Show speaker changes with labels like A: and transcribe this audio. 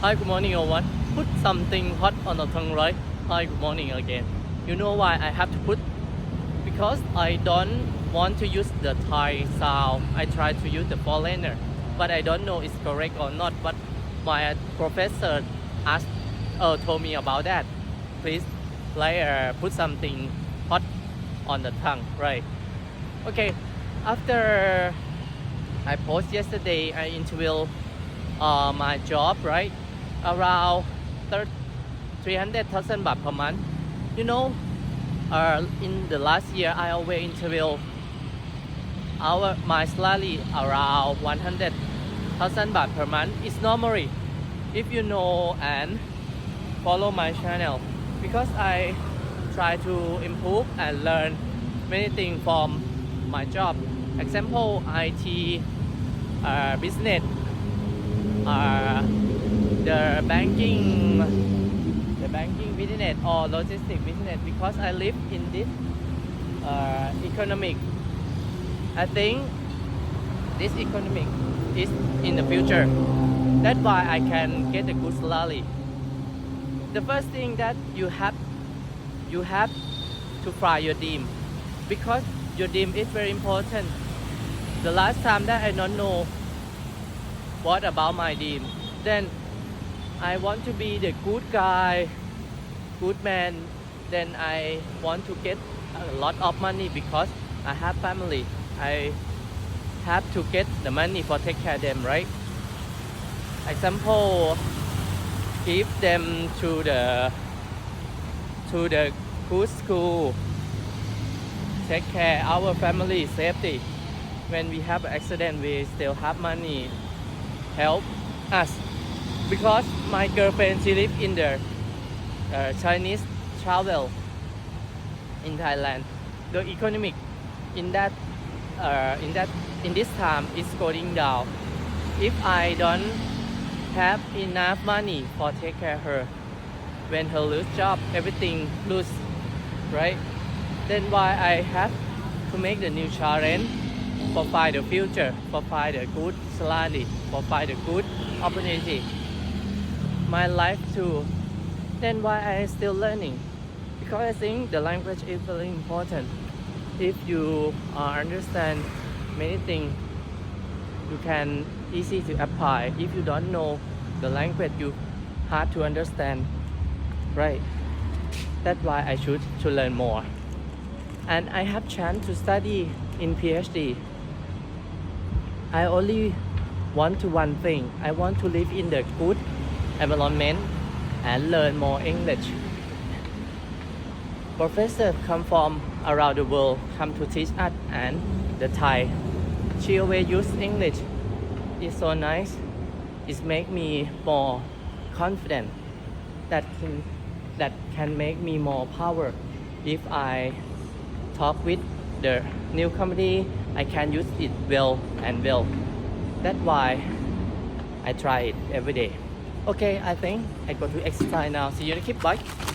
A: Hi, good morning, everyone. Put something hot on the tongue, right? Hi, good morning again. You know why I have to put? Because I don't want to use the Thai sound. I try to use the foreigner, but I don't know it's correct or not. But my professor asked, uh, told me about that. Please, like, uh, put something hot on the tongue, right? Okay. After I post yesterday, I interview uh, my job, right? Around 300,000 baht per month. You know, uh, in the last year, I always interview our my salary around 100,000 baht per month. It's normally, if you know and follow my channel, because I try to improve and learn many things from my job. Example, IT, uh, business, uh, the banking, the banking business or logistic business. Because I live in this uh, economic, I think this economic is in the future. That's why I can get a good salary. The first thing that you have, you have to fry your dream because your dream is very important. The last time that I don't know what about my dream, then I want to be the good guy, good man. Then I want to get a lot of money because I have family. I have to get the money for take care of them, right? Example, give them to the to the good school take care our family safety when we have accident we still have money help us because my girlfriend she live in the uh, Chinese travel in Thailand. The economic in that uh, in that in this time is going down. If I don't have enough money for take care of her when her lose job everything lose right? Then why I have to make the new challenge for find the future for find a good salary for find a good opportunity my life too. Then why I still learning? Because I think the language is very important. If you uh, understand many things you can easy to apply. If you don't know the language you hard to understand. Right. That's why I should to learn more. And I have chance to study in PhD I only want to one thing. I want to live in the good environment and learn more English. Professor come from around the world come to teach us and the Thai. She always use English. It's so nice. It make me more confident. That can that can make me more power. If I talk with the new company I can use it well and well. That's why I try it every day okay I think I go to exercise now. See you in the clip bye